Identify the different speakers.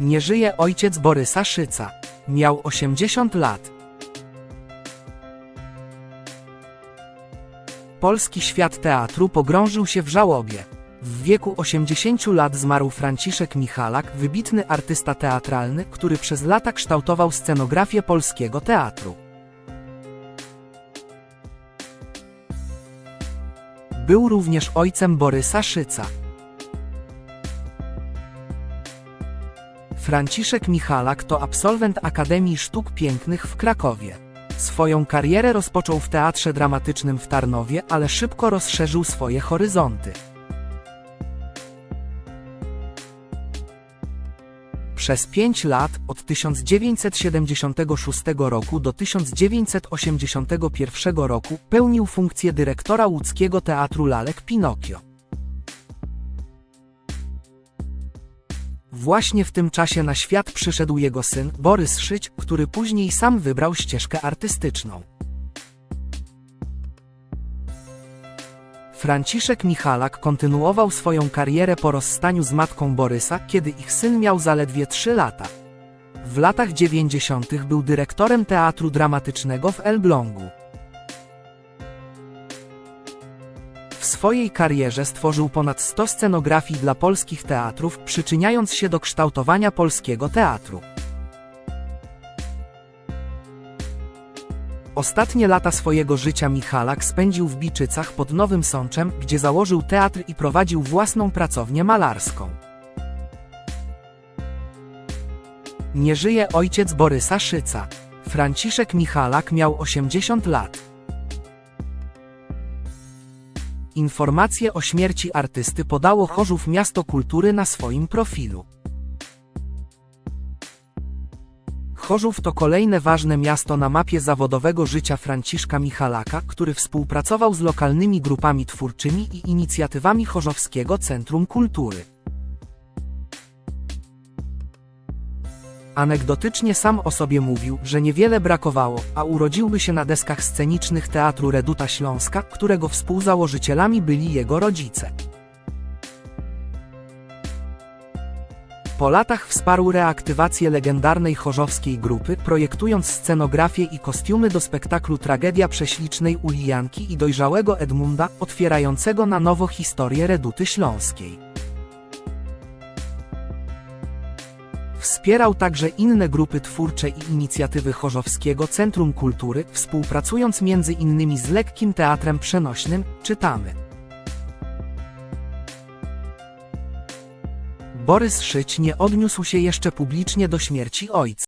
Speaker 1: Nie żyje ojciec Borysa Szyca. Miał 80 lat. Polski świat teatru pogrążył się w żałobie. W wieku 80 lat zmarł Franciszek Michalak, wybitny artysta teatralny, który przez lata kształtował scenografię polskiego teatru. Był również ojcem Borysa Szyca. Franciszek Michalak to absolwent Akademii Sztuk Pięknych w Krakowie. Swoją karierę rozpoczął w teatrze dramatycznym w Tarnowie, ale szybko rozszerzył swoje horyzonty. Przez pięć lat, od 1976 roku do 1981 roku, pełnił funkcję dyrektora łódzkiego teatru lalek Pinokio. Właśnie w tym czasie na świat przyszedł jego syn, Borys Szyć, który później sam wybrał ścieżkę artystyczną. Franciszek Michalak kontynuował swoją karierę po rozstaniu z matką Borysa, kiedy ich syn miał zaledwie 3 lata. W latach 90. był dyrektorem teatru dramatycznego w Elblągu. Swojej karierze stworzył ponad 100 scenografii dla polskich teatrów, przyczyniając się do kształtowania polskiego teatru. Ostatnie lata swojego życia Michalak spędził w Biczycach pod Nowym Sączem, gdzie założył teatr i prowadził własną pracownię malarską. Nie żyje ojciec Borysa Szyca. Franciszek Michalak miał 80 lat. Informacje o śmierci artysty podało Chorzów Miasto Kultury na swoim profilu. Chorzów to kolejne ważne miasto na mapie zawodowego życia Franciszka Michalaka, który współpracował z lokalnymi grupami twórczymi i inicjatywami Chorzowskiego Centrum Kultury. Anegdotycznie sam o sobie mówił, że niewiele brakowało, a urodziłby się na deskach scenicznych Teatru Reduta Śląska, którego współzałożycielami byli jego rodzice. Po latach wsparł reaktywację legendarnej chorzowskiej grupy, projektując scenografię i kostiumy do spektaklu Tragedia prześlicznej Ulijanki i dojrzałego Edmunda, otwierającego na nowo historię Reduty Śląskiej. Wspierał także inne grupy twórcze i inicjatywy Chorzowskiego Centrum Kultury, współpracując między innymi z Lekkim Teatrem Przenośnym, czytamy. Borys Szyć nie odniósł się jeszcze publicznie do śmierci ojca.